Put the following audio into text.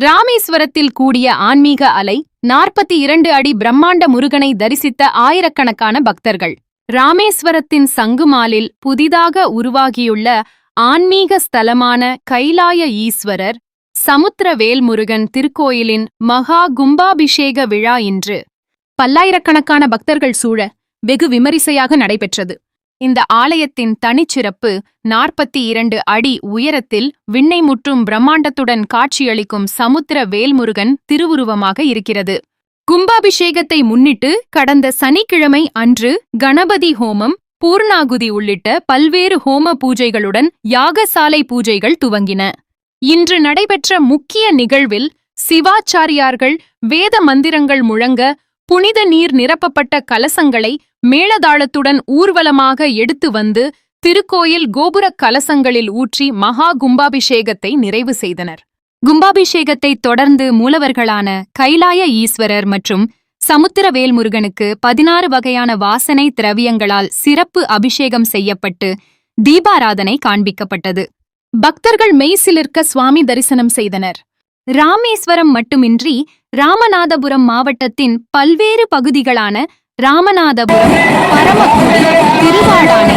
ராமேஸ்வரத்தில் கூடிய ஆன்மீக அலை நாற்பத்தி இரண்டு அடி பிரம்மாண்ட முருகனை தரிசித்த ஆயிரக்கணக்கான பக்தர்கள். ராமேஸ்வரத்தின் சங்குமாலில் புதிதாக உருவாகியுள்ள ஆன்மீக ஸ்தலமான கைலாய ஈஸ்வரர் சமுத்திர வேல்முருகன் திருக்கோயிலின் மகா கும்பாபிஷேக விழா இன்று. பல்லாயிரக்கணக்கான பக்தர்கள் சூழ வெகு விமரிசையாக நடைபெற்றது. இந்த ஆலயத்தின் தனிச்சிறப்பு நாற்பத்தி இரண்டு அடி உயரத்தில் விண்ணை முற்றும் பிரம்மாண்டத்துடன் காட்சியளிக்கும் சமுத்திர வேல்முருகன் திருவுருவமாக இருக்கிறது. கும்பாபிஷேகத்தை முன்னிட்டு கடந்த சனிக்கிழமை அன்று கணபதி ஹோமம் பூர்ணாகுதி உள்ளிட்ட பல்வேறு ஹோம பூஜைகளுடன் யாகசாலை பூஜைகள் துவங்கின. இன்று நடைபெற்ற முக்கிய நிகழ்வில் சிவாச்சாரியார்கள் வேத மந்திரங்கள் முழங்க புனித நீர் நிரப்பப்பட்ட கலசங்களை மேளதாளத்துடன் ஊர்வலமாக எடுத்து வந்து திருக்கோயில் கோபுரக் கலசங்களில் ஊற்றி மகா கும்பாபிஷேகத்தை நிறைவு செய்தனர். கும்பாபிஷேகத்தை தொடர்ந்து மூலவர்களான கைலாய ஈஸ்வரர் மற்றும் சமுத்திரவேல்முருகனுக்கு பதினாறு வகையான வாசனை திரவியங்களால் சிறப்பு அபிஷேகம் செய்யப்பட்டு தீபாராதனை காண்பிக்கப்பட்டது. பக்தர்கள் மெய்சிலிருக்க சுவாமி தரிசனம் செய்தனர். ராமேஸ்வரம் மட்டுமின்றி ராமநாதபுரம் மாவட்டத்தின் பல்வேறு பகுதிகளான ராமநாதபுரம் பரமக்குடி திருவாடானை